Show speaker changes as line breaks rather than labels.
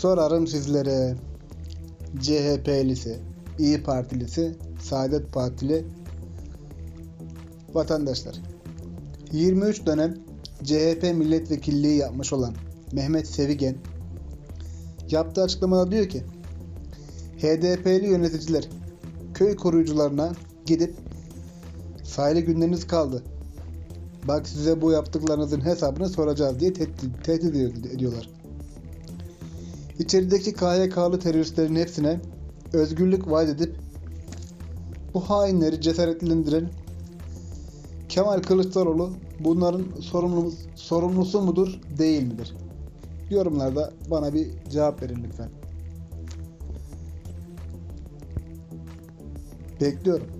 Sorarım sizlere. CHP'lisi, İyi Partilisi, Saadet Partili vatandaşlar. 23 dönem CHP milletvekilliği yapmış olan Mehmet Sevigen yaptığı açıklamada diyor ki HDP'li yöneticiler köy koruyucularına gidip sahile günleriniz kaldı. Bak size bu yaptıklarınızın hesabını soracağız diye tehdit, tehdit ediyorlar. İçerideki KHK'lı teröristlerin hepsine özgürlük vaat edip bu hainleri cesaretlendiren Kemal Kılıçdaroğlu bunların sorumlu, sorumlusu mudur değil midir? Yorumlarda bana bir cevap verin lütfen. Bekliyorum.